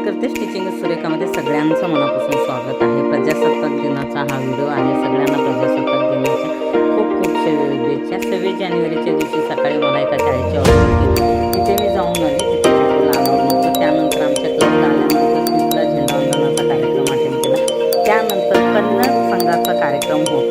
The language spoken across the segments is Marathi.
स्वागत करते स्टिचिंग सुरेखामध्ये सगळ्यांचं मनापासून स्वागत आहे. प्रजासत्ताक दिनाचा हा व्हिडिओ आहे. सगळ्यांना प्रजासत्ताक दिनाच्या खूप खूप शुभेच्छा. सव्वीस जानेवारीच्या दिवशी सकाळी मला एका शाळेची ऑर्डर होती तिथे मी जाऊन आले. तिथे आलो. नव्हतं त्यानंतर आमच्या क्लासला आल्यानंतर तिथला झेंडावंदनाचा कार्यक्रम अटेंड केला. त्यानंतर कन्नड संघाचा कार्यक्रम होता.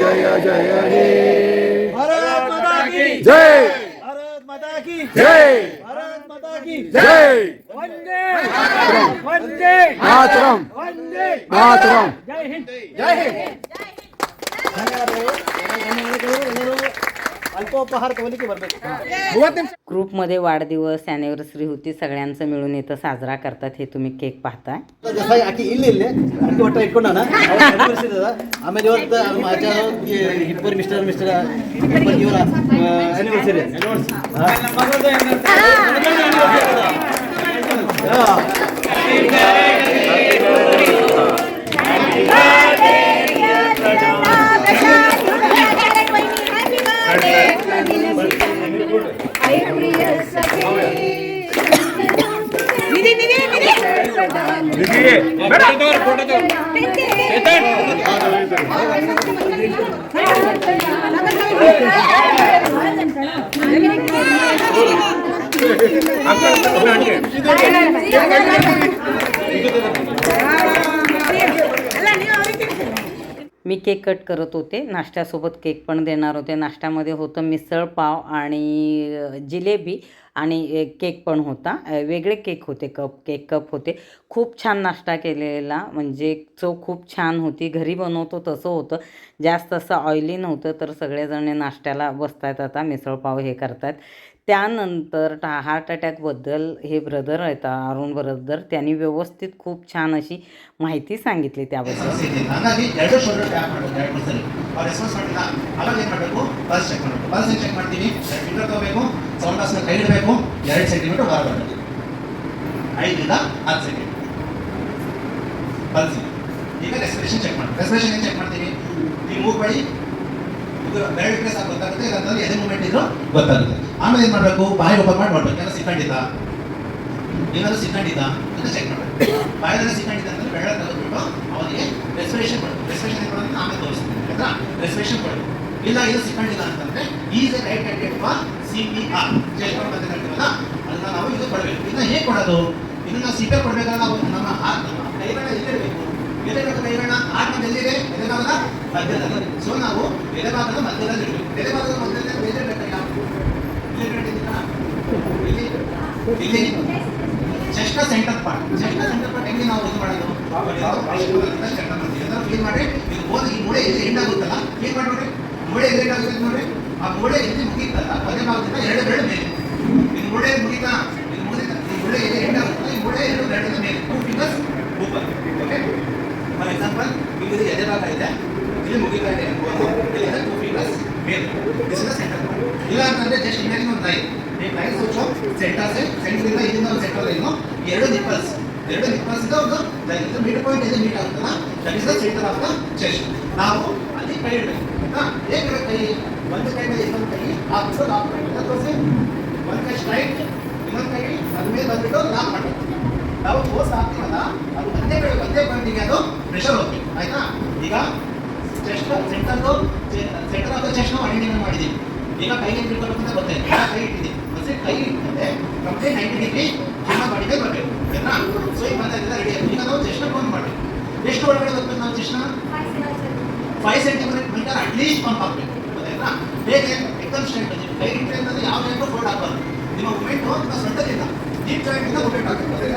జయ జయ హే భారత్ మాతా కి జై భారత్ మాతా కి జై భారత్ మాతా కి జై వందే వందే మాతరం వందే మాతరం జై హింద్ జై హింద్ ధన్యవాదాలు अल्पोपहार कवलिके ग्रुपमध्ये वाढदिवस अॅनिव्हर्सरी होती सगळ्यांचं मिळून इथं साजरा करतात हे तुम्ही केक पाहताय. मिस्टर मिस्टर मी केक कट करत होते. नाश्त्यासोबत केक पण देणार होते. नाश्त्यामध्ये होतं मिसळ पाव आणि जिलेबी. आणि केक पण होता वेगळे केक होते कप केक कप होते खूप छान नाश्ता केलेला म्हणजे चव खूप छान होती घरी बनवतो तसं होतं जास्त असं ऑइली नव्हतं तर सगळेजण नाश्त्याला बसतायत आता मिसळपाव हे करतात त्यानंतर टा हार्ट अटॅकबद्दल हे ब्रदर आहेत अरुण ब्रदर त्यांनी व्यवस्थित खूप छान अशी माहिती सांगितली त्याबद्दल ಹಾಗಾಗಿ ಎರಡು ಶೋಲ್ಡರ್ ಟ್ಯಾಪ್ ಎರಡು ಸರಿ ಅವ್ರು ರೆಸ್ಪಾನ್ಸ್ ಮಾಡಿಲ್ಲ ಅವಾಗ ಏನು ಮಾಡಬೇಕು ಪಲ್ಸ್ ಚೆಕ್ ಮಾಡಬೇಕು ಪಲ್ಸ್ ಚೆಕ್ ಮಾಡ್ತೀವಿ ಎರಡು ಫಿಂಗರ್ ತಗೋಬೇಕು ಸೌಂಡ್ ಬಾಕ್ಸ್ನ ಕೈ ಎರಡು ಸೆಂಟಿಮೀಟರ್ ಹೊರ ಬರಬೇಕು. ಐದರಿಂದ ಹತ್ತು ಸೆಕೆಂಡ್ ಬಲ್ಸಿ ಈಗ ರೆಸ್ಪಿರೇಷನ್ ಚೆಕ್ ಮಾಡಿ ರೆಸ್ಪಿರೇಷನ್ ಏನು ಚೆಕ್ ಮಾಡ್ತೀನಿ? ಈ ಮೂಗ್ ಬಳಿ ಬೆರಳು ಪ್ಲೇಸ್ ಆಗಿ ಗೊತ್ತಾಗುತ್ತೆ? ಇಲ್ಲಾಂತಂದ್ರೆ ಎದೆ ಮೂಮೆಂಟ್ ಇದ್ರು ಗೊತ್ತಾಗುತ್ತೆ. ಆಮೇಲೆ ಏನು ಮಾಡಬೇಕು? ಬಾಯಿ ಓಪನ್ ಮಾಡಿ ನೋಡ್ಬೇಕು ಎಲ್ಲ ಸಿಕ್ಕಂಡಿದ್ದ ಏನಾದ್ರು ಸಿಕ್ಕಂಡಿದ್ದ ಅಂತ ಚೆಕ್ ಮಾಡಬೇಕು. ಬಾಯದಲ್ಲಿ ಸಿಕ್ಕಂಡಿದ್ದ ಅಂದ್ರೆ ಬೆರಳ ತೆಗೆದುಬಿಟ್ಟು ಅವನಿಗೆ ರೆಸ್ಪಿರೇಷನ್ ಮಾಡಬೇಕು ರೆಸ್ಪಿರೇಷನ್ ಏನು ಮಾಡೋದು ಆಮೇಲೆ ತೋರಿಸ್ತೀನಿ. ಆಯ್ತಾ? ರೆಸ್ಪಿರೇಷನ್ ಕೊಡಬೇಕು. ಇಲ್ಲ, ಇದು ಸಿಕ್ಕಂಡಿಲ್ಲ ಅಂತಂದ್ರೆ is a right handed for C P R ಅದನ್ನ ನಾವು ಇದು ಕೊಡಬೇಕು. ಇದನ್ನ ಹೇಗೆ ಕೊಡೋದು? ಇದನ್ನ ಸಿಪೆ ಕೊಡ್ಬೇಕಾದ್ರೆ ನಾವು ನಮ್ಮ ಹಾತ್ ನಮ್ಮ ಕೈಗಳ ಇಲ್ಲಿರಬೇಕು ಎದೆಭಾಗದ ಕೈಗಳನ್ನ ಎದೆಭಾಗದ ಮಧ್ಯದಲ್ಲಿ. ಸೊ ನಾವು ಎದೆಭಾಗದ ಮಧ್ಯದಲ್ಲಿ ಇರಬೇಕು. ಎದೆಭಾಗದ ಮಧ್ಯದಲ್ಲಿ ಬೇರೆ ಇಲ್ಲಿ? ಇಲ್ಲಿ. ಇಲ್ಲಿ. Chest centre part. Chest centre part ಹೆಂಗೆ ನಾವು ಇದು ಮಾಡೋದು? ಚೆಕ್ ಮಾಡ್ತೀವಿ ಅದನ್ನ ಕ್ಲೀನ್ ಮಾಡಿ ಹೋದ ಈ ಮೂಳೆ ಎಲ್ಲಿ ಎಂಡ್ ಆಗುತ್ತಲ್ಲ? ಕ್ಲೀನ್ ಮಾಡಿ ನೋಡ್ರಿ ಮೂಳೆ ಎಲ್ಲಿ ಎಂಡ್ ಆಗುತ್ತೆ ನೋಡ್ರಿ. ಆ ಗೋಡೆ ಎಲ್ಲಿ ಮುಗೀತಲ್ಲ, ಕೊನೆ ಭಾಗದಿಂದ ಎರಡು ಬೆಳೆ ಮೇಲೆ. ಇದು ಗೋಡೆ ಮುಗೀತಾ ಇದು ಮುಗಿದ ಈ ಗೋಡೆ ಎಲ್ಲಿ ಎಂಡ್ ಆಗುತ್ತಲ್ಲ ಈ ಗೋಡೆ ಎರಡು ಬೆಳೆದ ಮೇಲೆ. Two fingers open okay for example ಇಲ್ಲಿ ಎದೆ ಭಾಗ ಇದೆ. ಇಲ್ಲಿ ಮುಗಿತಾ ಇದೆ. ಟೂ ಫಿಂಗರ್ಸ್ ಮೇಲೆ. ಸೆಂಟರ್ ಇಲ್ಲ ಅಂತಂದ್ರೆ ಜಸ್ಟ್ ಹಿಂಗಾಗಿ ಒಂದು ಲೈನ್ ಈ ಲೈನ್ ಸೆಂಟರ್ ಸೆ ಸೆಂಟರ್ ಇಂದ ಇದರಿಂದ ಒಂದು ಸೆಂಟರ್ ಲೈನು ಎರಡು ನಿಪ್ಪಲ್ಸ್ ಎರಡು ನಿಪ್ಪಲ್ಸ್ ಒಂದು ಲೈನ್ ಇದು ಮಿಡ್ ಪಾಯಿಂಟ್ ಇದೆ ಮೀಟ್ ಆಗುತ್ತಲ್ಲ? That is the centre of the chest ನಾವು ಅಲ್ಲಿ ಕೈ ಇಡಬೇಕು. ಹಾ, ಹೇಗೆ ಕೈ? ಒಂದು ಕೈಗೆ ಇನ್ನೊಂದು ಕೈ ಹಾಕ್ಬಿಟ್ಟು ಲಾಕ್ ಮಾಡಬೇಕು ತೋರಿಸಿ ಒಂದು ಕೈ ಸ್ಟ್ರೈಟ್ ಇನ್ನೊಂದು ಕೈ ಅದ್ರ ಮೇಲೆ ಬಂದ್ಬಿಟ್ಟು ಲಾಕ್ ಮಾಡಬೇಕು ನಾವು ಫೋರ್ಸ್ ಹಾಕ್ತೀವಲ್ಲ ಅದು ಒಂದೇ ಕಡೆ ಒಂದೇ ಪಾಯಿಂಟಿಗೆ ಅದು ಪ್ರೆಷರ್ ಹೋಗ್ತೀವಿ ಆಯ್ತಾ? ಈಗ ಚೆಸ್ಟ್ ಸೆಂಟರ್ದು ಸೆಂಟರ್ ಆಫ್ ದ ಚೆಸ್ಟ್ ನಾವು ಐಡೆಂಟಿಫೈ ಮಾಡಿದ್ದೀವಿ. ಈಗ ಕೈಗೆ ತಿಳ್ಕೊಬೇಕು ಅಂತ ಈಗ ಕೈ ಇಟ್ಟಿದ್ದೀವಿ. ಮತ್ತೆ ಕೈ ಇಟ್ಟಂತೆ ಕಂಪ್ಲೀಟ್ ನೈಂಟಿ ಡಿಗ್ರಿ ಬಾಡಿಗೆ ಬರಬೇಕು. ಆಯ್ತಾ? ಸೊ ಈಗ ರೆಡಿ ಈಗ ನಾವು ಚೆಸ್ಟ್ ಬಂದ್ ಮಾಡಬೇಕು. ಎಷ್ಟು ಒಳಗಡೆ ಹೋಗ್ಬೇಕು ನಾವು ಚೆಸ್ಟ್ನ five centimetre metre at least pump ಹಾಕ್ಬೇಕು ಇಲ್ಲ. ಬೇಗ ಎಕ್ದಮ್ ನಿಮ್ಮ ನೀವು ಡೈರಿ ಟ್ರೈನ್ ಅಂದರೆ ಯಾವ ರೇಟು ಫೋಲ್ಡ್ ಆಗಬಾರ್ದು. ನಿಮ್ಮ ಮೂಮೆಂಟ್ ಅಂತ ಸಡ್ಡಲ್ ಇಲ್ಲ. ಡೀಪ್ ಜಾಯಿಂಟಿಂದ ಮೂಮೆಂಟ್ ಆಗ್ತದೆ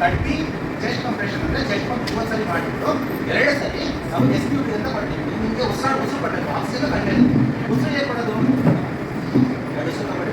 ತಟ್ಟಿ ಚೆಸ್ಟ್ ಕಂಪ್ರೆಷನ್ ಅಂದ್ರೆ ಚೆಸ್ಟ್ ಪಂಪ್ ಮೂವತ್ತು ಸರಿ ಮಾಡಿಬಿಟ್ಟು ಎರಡೇ ಸರಿ ನಾವು ಎಸ್ಕ್ಯೂಟಿ ಅಂತ ಮಾಡ್ತೀವಿ. ನಿಮಗೆ ಉಸಿರಾಡ ಉಸಿರು ಪಡಬೇಕು ಆಕ್ಸಿಜನ್ ಕಂಡೆ ಉಸಿರು ಏನು ಮಾಡೋದು ಎರಡು ಸಲ ಮಾಡಿ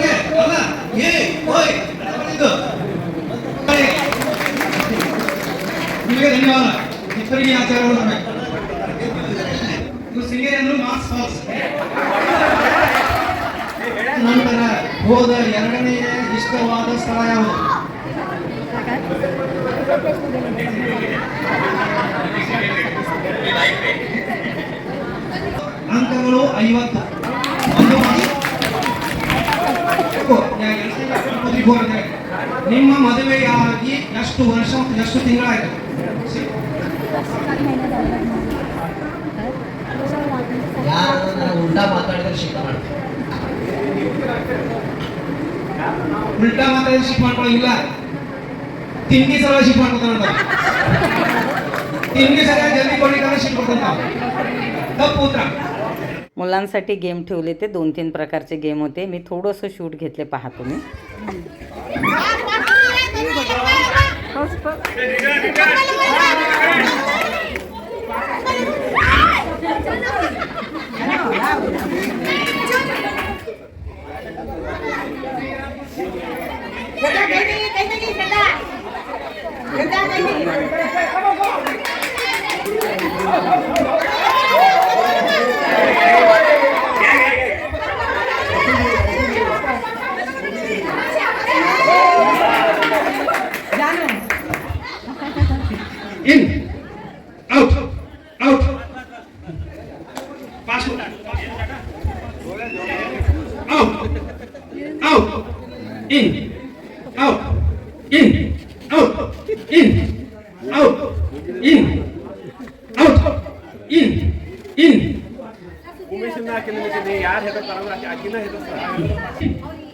ನಿಮಗೆ ಧನ್ಯವಾದ ಇಬ್ಬರಿಗೆ ಆಚಾರಗಳು ನಮಗೆ ನೀವು ಸಿಂಗರ್ ಅಂದ್ರೆ ಮಾಸ್ ಫಾಲ್ಸ್ ನಂತರ ಹೋದ ಎರಡನೆಯ ಇಷ್ಟವಾದ ಸ್ಥಳ ಯಾವುದು ಅಂಕಗಳು ಐವತ್ತು. ಒಂದು ನಿಮ್ಮ ಮದುವೆಯಾಗಿ ಎಷ್ಟು ವರ್ಷ ಎಷ್ಟು ತಿಂಗಳಾಯ್ತು ಯಾರು ಉಲ್ಟಾ ಮಾತಾಡಿದ್ರೆ ಶಿಫ್ಟ್ ಮಾಡ್ತೀನಿ ಉಲ್ಟಾ ಮಾತಾಡಿದ್ರೆ ಶಿಫ್ಟ್ ಮಾಡ್ಕೊಳ್ಳಿಲ್ಲ ತಿಂಡಿ ಸಲ ಶಿಫ್ಟ್ ಮಾಡ್ಕೊತಾನ ತಿಂಡಿ ಸಲ ಜಲ್ದಿ ಕೊಡ್ಲಿಕ್ಕೆ ಶಿಫ್ಟ್ ಕೊಡ್ತಾನ ತಪ್ಪು ಉತ್ತರ मुलांसाठी गेम ठेवले ते दोन तीन प्रकारचे गेम होते. मी थोडंसं शूट घेतले पहा तुम्ही.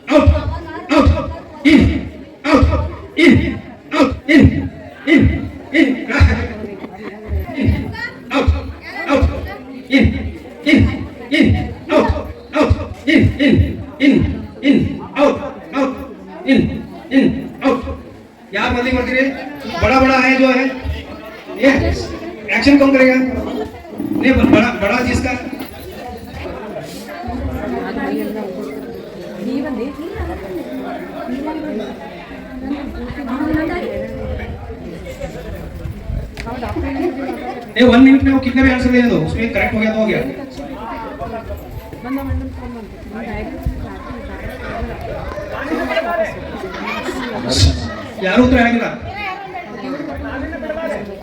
아웃.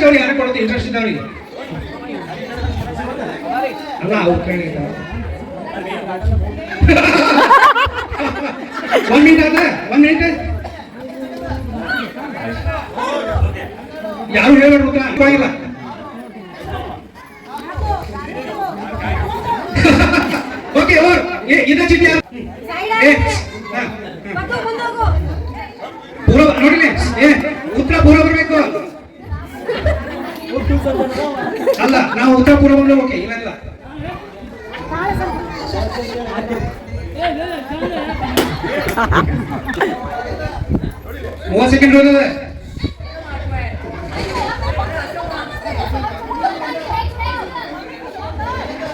ನೆಕ್ಸ್ಟ್ ಅವ್ರಿಗೆ ಯಾರು ಕೊಡುತ್ತೆ ಇಂಟ್ರೆಸ್ಟ್ ಇದ್ದವ್ರಿಗೆ. ಅಲ್ಲ ಅವ್ರ ಕಡೆ ಒಂದ್ ಮಿನಿಟ್ ಆದ್ರೆ ಒಂದ್ ಮಿನಿಟ್ ಯಾರು ಹೇಳೋರು ಓಕೆ ಓರ್ ಇದ ಚಿಟ್ಟಿ ಯಾರು? ಏ ಪುರವನ್ನು ಓಕೆ ಇವೆಲ್ಲ ಮೂವತ್ತು ಸೆಕೆಂಡ್ ಹೋಗಿದೆ.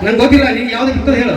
ನಂಗೆ ಗೊತ್ತಿಲ್ಲ ನೀನು ಯಾವ್ದು ಇರ್ತದೆ ಹೇಳು.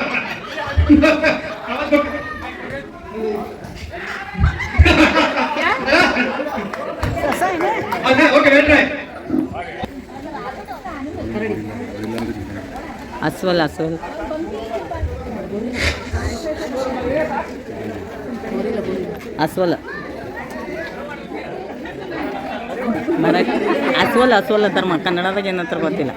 ಅಸ್ವಲ್ ಅಸ್ವಲ್. ಅಸ್ವಲ್. ಮರ ಅಸ್ವಲ್ ಅಸ್ವಲ್ ಅಂತಾರೆ ಕನ್ನಡದಾಗ ಏನಂತಾರೆ ಗೊತ್ತಿಲ್ಲ.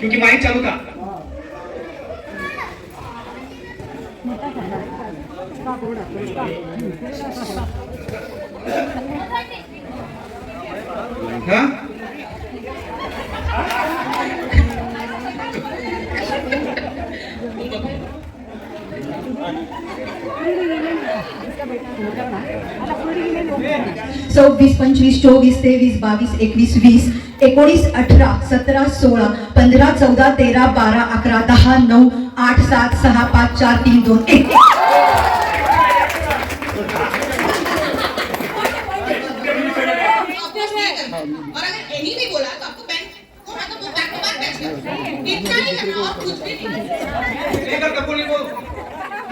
क्योंकि माइक चालू था। हाँ? सव्वीस पंचवीस चोवीस तेवीस बावीस एकवीस वीस एकोणीस अठरा सतरा सोळा पंधरा चौदा तेरा बारा अकरा दहा नऊ आठ सात सहा पाच चार तीन दोन एक.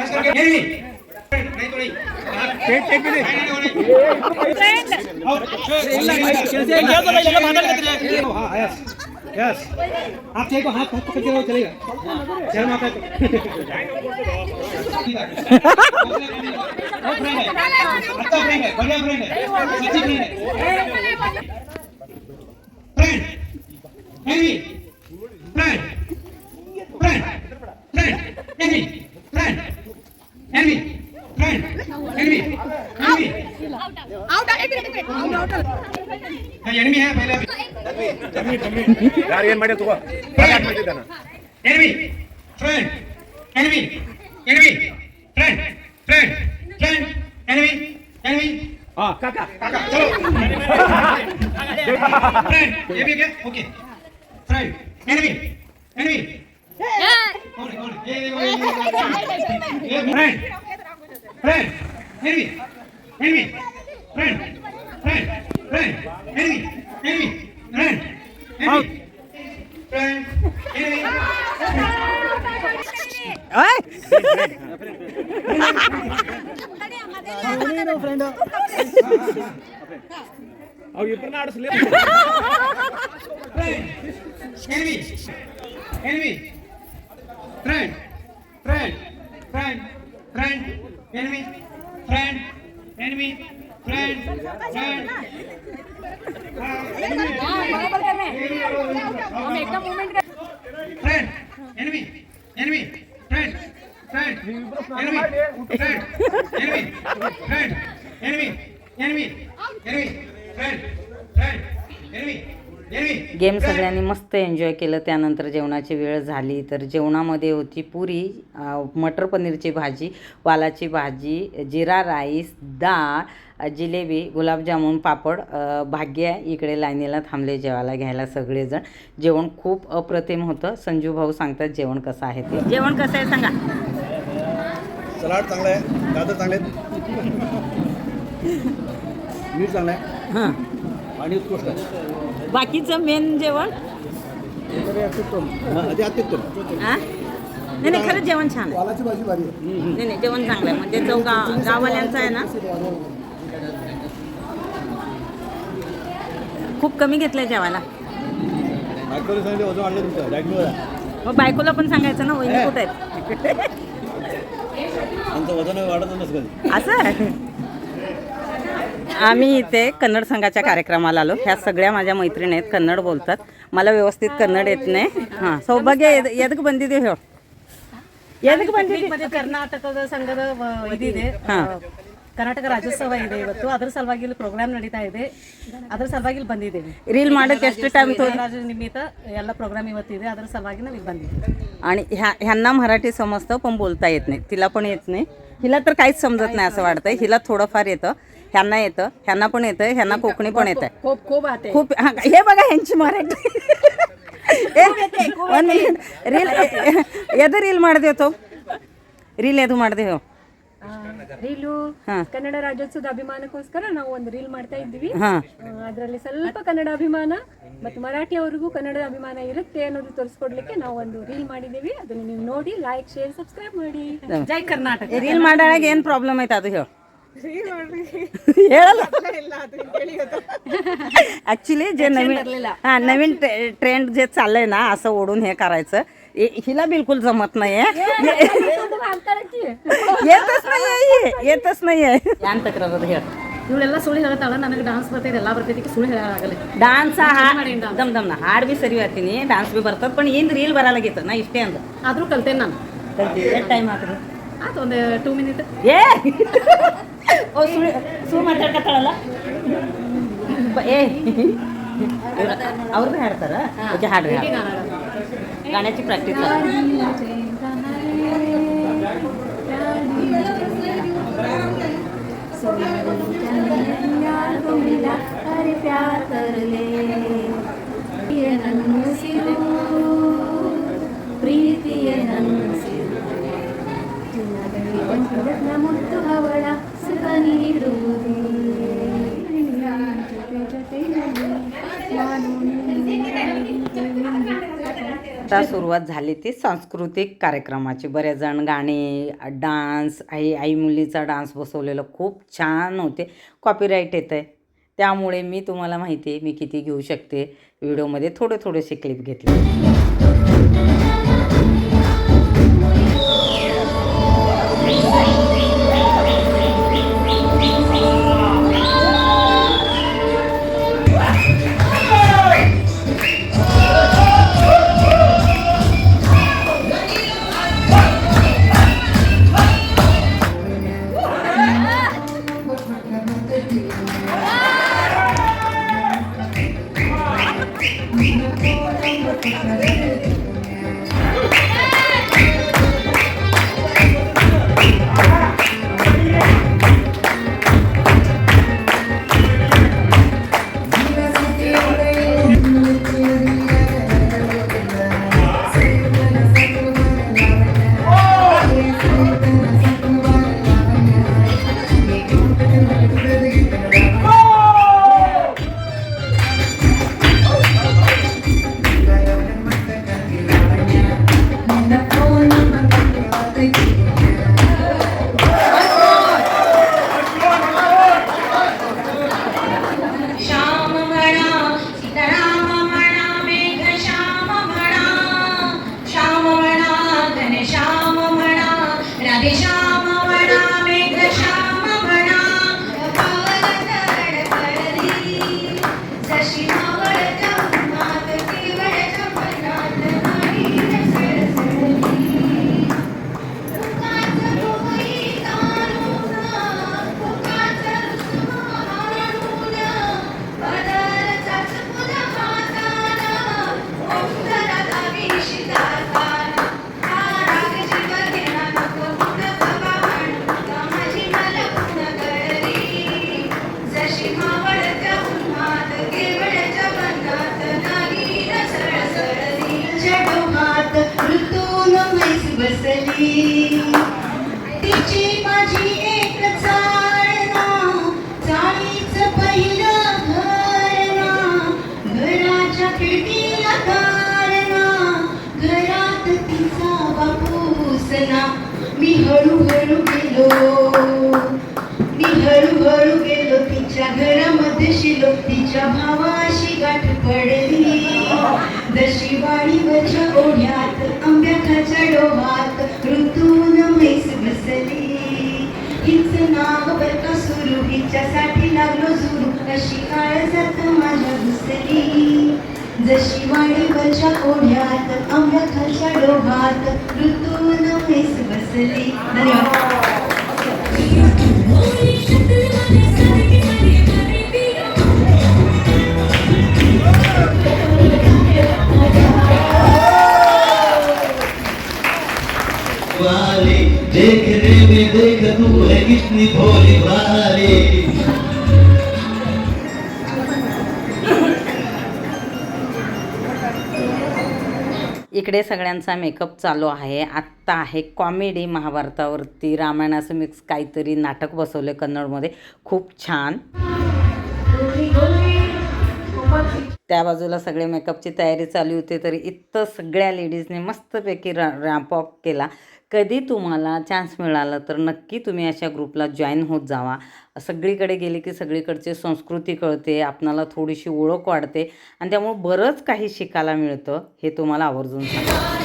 को ही को हाँ यस आप चाहे तो हाथ हाथ पकड़ के रहो चलेगा चल माता को है अच्छा फ्रेंड है बढ़िया फ्रेंड है सच्ची फ्रेंड है friend enemy friend friend friend enemy friend enemy friend enemy enemy out एक मिनट एक मिनट आउट आउट एनवी है पहले एनवी एनवी यार ये मटे तुको फ्रेंड मटे देना enemy friend enemy enemy friend friend friend enemy enemy हां काका काका चलो फ्रेंड ये भी क्या okay friend enemy enemy friend friend enemy enemy friend enemy friend enemy ಅವ್ ಇಬ್ಬರನ್ನ ಆಡಿಸ್ಲಿ Friend. Enemy. Friend friend friend friend enemy friend enemy friend friend friend enemy enemy friend friend enemy friend enemy friend enemy enemy enemy friend friend enemy game. सगळ्यांनी मस्त एन्जॉय केलं. त्यानंतर जेवणाची वेळ झाली. तर जेवणामध्ये होती पुरी मटर पनीरची भाजी वालाची भाजी जिरा राईस डाळ जिलेबी गुलाबजामुन पापड भाग्य इकडे लाईनीला थांबले जेवायला घ्यायला सगळेजण. जेवण खूप अप्रतिम होतं. संजू भाऊ सांगतात जेवण कसं आहे ते. जेवण कसं आहे सांगा. सलाड चांगला आहे गाजर चांगले मीठ चांगलं आहे. हां. आणि उत्कृष्ट बाकीचं मेन जेवण? हा, हां नाही नाही खरंच जेवण छान आहे. नाही नाही जेवण चांगलं आहे. म्हणजे जो गा गाववाल्यांचा आहे ना खूप कमी घेतलंय जेवायला. मग बायकोला पण सांगायचं ना वहिनी कुठे आहेत? असं आहे. आम्ही इथे कन्नड संघाच्या कार्यक्रमाला आलो ह्या सगळ्या माझ्या मैत्रिणी आहेत कन्नड बोलतात मला व्यवस्थित कन्नड येत नाही ಹಾಂ ಸೌಭಾಗ್ಯ ಎದ್- ಎದಕ್ಕೆ ಬಂದಿದ್ದೀವಿ ಹೇಳು ಎದಕ್ಕೆ ಬಂದಿದ್ದೀವಿ ಮತ್ತೆ ಕರ್ನಾಟಕದ ಸಂಘದ ವ- ಇದಿದೆ ಹಾ. ಕರ್ನಾಟಕ ರಾಜ್ಯೋತ್ಸವ ಇದೆ ಇವತ್ತು ಅದರ ಸಲುವಾಗಿ ಇಲ್ಲಿ ಪ್ರೋಗ್ರಾಮ್ ನಡೀತಾ ಇದೆ ಅದರ ಸಲುವಾಗಿ ಇಲ್ಲಿ ಬಂದಿದ್ದೇವೆ ರೀಲ್ ಮಾಡೋಕ್ಕೆ ಎಷ್ಟು ಟೈಮ್ ತೋ ರಾಜ್ಯ ನಿಮಿತ್ತ ಎಲ್ಲ ಪ್ರೋಗ್ರಾಮ್ ಇವತ್ತಿದೆ ಅದರ ಸಲುವಾಗಿ ನಾವು ಇಲ್ಲಿ ಬಂದಿದ್ದೇವೆ आणि ह्या ह्यांना मराठी समजतं पण बोलता येत नाही तिला पण येत नाही हिला तर काहीच समजत नाही असं वाटतंय हिला थोडंफार येतं ह्यांना येतं ह्यांना पण येतं ह्यांना कोकणी पण येतं खूप खूप आते खूप हा, हे बघा ह्यांची मराठी ಏ, ಒಂದ್ ಮಿನಿಟ್ ರೀಲ್ ಎದು ರೀಲ್ ಮಾಡಿದೆ ತೋ ರೀಲ್ ಎದು ಮಾಡಿದೆ ರೀಲು ಹಾಂ ಕನ್ನಡ ರಾಜ್ಯೋತ್ಸವದ ಅಭಿಮಾನಕ್ಕೋಸ್ಕರ ನಾವು ಒಂದು ರೀಲ್ ಮಾಡ್ತಾ ಇದ್ದೀವಿ ಹಾಂ ಅದರಲ್ಲಿ ಸ್ವಲ್ಪ ಕನ್ನಡ ಅಭಿಮಾನ ಮತ್ತು ಮರಾಠಿಯವರಿಗೂ ಕನ್ನಡದ ಅಭಿಮಾನ ಇರುತ್ತೆ ಅನ್ನೋದು ತೋರಿಸ್ಕೊಡ್ಲಿಕ್ಕೆ ನಾವು ಒಂದು ರೀಲ್ ಮಾಡಿದ್ದೀವಿ ಅದನ್ನು ನೀವು ನೋಡಿ ಲೈಕ್ ಶೇರ್ ಸಬ್ಸ್ಕ್ರೈಬ್ ಮಾಡಿ ಜೈ ಕರ್ನಾಟಕ ರೀಲ್ ಮಾಡಾಗ ಏನು ಪ್ರಾಬ್ಲಮ್ ಐತೆ ಅದು ಹೇಳು ಹೇಳಲ್ಲ ऍक्च्युली जे नवीन हा नवीन ट्रेंड जे चाललंय ना असं ओढून हे करायचं हिला बिलकुल जमत नाहीये येतच नाहीये येतच नाहीये ಇವಳೆಲ್ಲ ಸುಳ್ಳು ಹೇಳ್ತಾಳ ನನಗೆ ಡಾನ್ಸ್ ಬರ್ತೈತೆ ಎಲ್ಲ ಬರ್ತೈತಿ ಸುಳ್ಳು ಹೇಳಾಗಲ್ಲ ಡಾನ್ಸ್ ದಮ್ ದಮ್ ನಾ ಹಾಡ್ ಬಿ ಸರಿ ಹೇಳ್ತೀನಿ ಡಾನ್ಸ್ ಬಿ ಬರ್ತದ ಪಣ ಏನು ರೀಲ್ ಬರಲಾಗಿತ್ತು ನಾ ಇಷ್ಟೇ ಅಂದ ಆದ್ರೂ ಕಲ್ತೇನೆ ನಾನು ಟೈಮ್ ಆತು ಆತು ಒಂದು ಟೂ ಮಿನಿಟ್ ಏ ಓ ಸುಳ್ಳು ಸುಳ್ಳು ಮಾತಾಡ್ಕತ್ತಾಳಲ್ಲ ಬ- ಏ ಅವ್ರದ್ದು ಹಾಡ್ತಾರ ಓಕೆ ಹಾಡ್ರಿ ಹಾಡು. गाण्याची प्रॅक्टिस ಪ್ರೀತಿಯ ಮುತ್ತು ಹವಳ ಸುಖ ನೀಡುವುದೇ आता सुरुवात झाली ती सांस्कृतिक कार्यक्रमाची. बरेच जण गाणे डान्स आई आई मुलीचा डान्स बसवलेलं खूप छान होते. कॉपीराईट येतं आहे त्यामुळे मी तुम्हाला माहिती आहे मी किती घेऊ शकते. व्हिडिओमध्ये थोडे थोडेसे क्लिप घेतले. ശശിമകളെ बापूसना मी हळूहळू गेलो. मी हळूहळू गेलो तिच्या घरामध्ये शिलो तिच्या भावाशी गाठ पडली. जशी वाडीवरच्या ओढ्यात आंब्याखाच्या डोहात ऋतून म्हैस बसली. हिच नाव बर का सुरू हिच्यासाठी लागलो सुरू अशी काळ जात माझ्या घुसली. जशी वाडीवरच्या ओढ्यात आंब्याखाच्या डोहात ऋतून म्हैस बसली धन्यवाद वाले देखने में देख तू है कितनी भोली वाले इकडे सगळ्यांचा मेकअप चालू आहे. आत्ता आहे कॉमेडी महाभारतावरती. रामायणाचं मिक्स काहीतरी नाटक बसवलं कन्नडमध्ये. खूप छान. त्या बाजूला सगळे मेकअपची तयारी चालू होती तरी इथं सगळ्या लेडीजने मस्तपैकी रा रॅम्प केला. कधी तुम्हाला चान्स मिळाला तर नक्की तुम्ही अशा ग्रुपला जॉईन होत जावा. सगळीकडे गेले की सगळीकडची संस्कृती कळते आपणाला थोडीशी ओळख वाढते आणि त्यामुळे बरंच काही शिकायला मिळतं हे तुम्हाला आवर्जून सांगा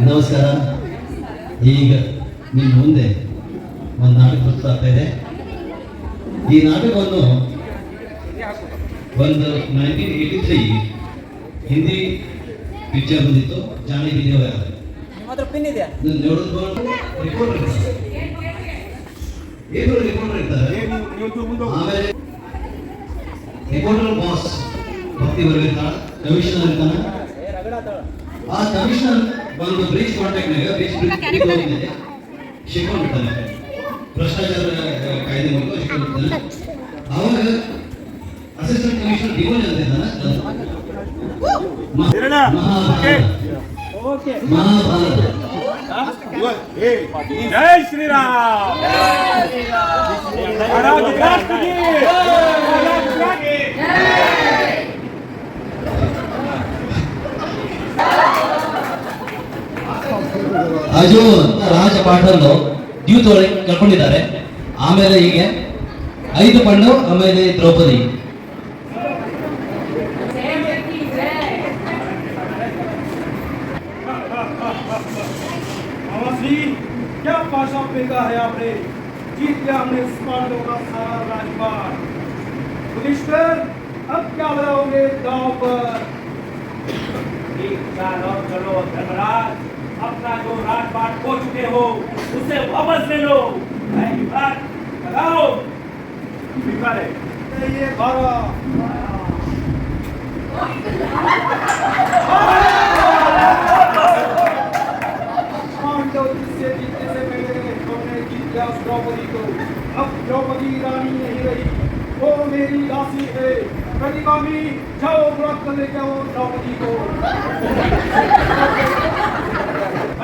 नमस्कार. ಈಗ ನಿಮ್ಮ ಮುಂದೆ ಒಂದು ನಾಟಕ ಪ್ರಸ್ತಾಪ ಇದೆ. ಈ ನಾಟಕವನ್ನು ಒಂದು nineteen eighty three Hindi picture ಬಂದಿತ್ತು. ಜಾನಿ ಬಿದೇವರ ನೋಡೋದು ರಿಪೋರ್ಟರ್ ಏನು ರಿಪೋರ್ಟರ್ ಇರ್ತಾರೆ ಆಮೇಲೆ ರಿಪೋರ್ಟರ್ ಬಾಸ್ ಭಕ್ತಿ ಬರ್ಬೇಕಾ? ಕಮಿಷನರ್ ಇರ್ತಾನೆ. ಆ ಕಮಿಷನರ್ ಒಂದು ಬ್ರೀಚ್ ಕಾಂಟ್ಯಾಕ್ಟ್ನಾಗ ಬ್ರೀಚ್ ಶಿಕ್ಕೊಂಡಿರ್ತಾನೆ ಭ್ರಷ್ಟಾಚಾರ ಕಾಯ್ದೆ ಮೂಲಕ ಶಿಕ್ಕೊಂಡಿರ್ತಾನೆ ಅವಾಗ ಅಸಿಸ್ಟೆಂಟ್ ಕಮಿಷನರ್ ಡಿವೋಜ್ ಅಂತ ಇದ್ದಾನೆ ಮಹಾಭಾರತ ಜಯ ಶ್ರೀರಾಮ್ ರಾಷ್ಟ್ರ महाराज राष्ट्र की महाराज की ಅರ್ಜುನ್ ರಾಜ ಪಾಠವನ್ನು ದ್ಯೂತ್ ಒಳಗೆ ಕಳ್ಕೊಂಡಿದ್ದಾರೆ ಆಮೇಲೆ ಹೀಗೆ ಐದು ಪಂಡು ಆಮೇಲೆ ದ್ರೌಪದಿ जी क्या पाशा फेंका है आपने जीत लिया हमने इस पांडवों का सारा राजपाट युधिष्ठिर अब क्या बनाओगे दाव पर एक चाल और चलो धर्मराज अपना जो रात खो चुके हो, उसे वापस ले लो। लगाओ। हाँ, तो द्रौपदी को। अब द्रौपदी रानी नहीं रही। वो मेरी दासी है। प्रतिगामी जाओ व्रत लेकर वो द्रौपदी को।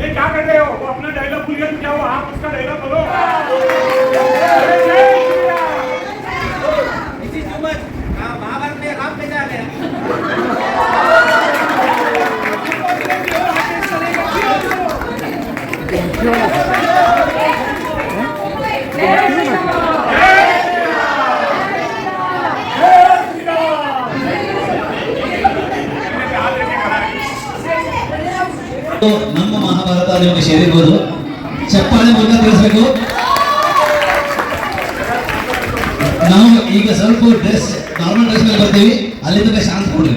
ये क्या कर रहे हो? वो अपना डायलॉग भूल गया तो क्या हुआ? आप उसका डायलॉग बोलो। जय श्री राम। ನಮ್ಮ ಮಹಾಭಾರತ ನಿಮಗೆ ಸೇರಿರ್ಬೋದು ಚಪ್ಪಾಳೆ ಮೂಲಕ ತಿಳಿಸ್ಬೇಕು ನಾವು ಈಗ ಸ್ವಲ್ಪ ಡ್ರೆಸ್ ನಾರ್ಮಲ್ ಡ್ರೆಸ್ ಮೇಲೆ ಬರ್ತೀವಿ ಅಲ್ಲಿ ತನಕ ಶಾಂತ ಕೊಡ್ರಿ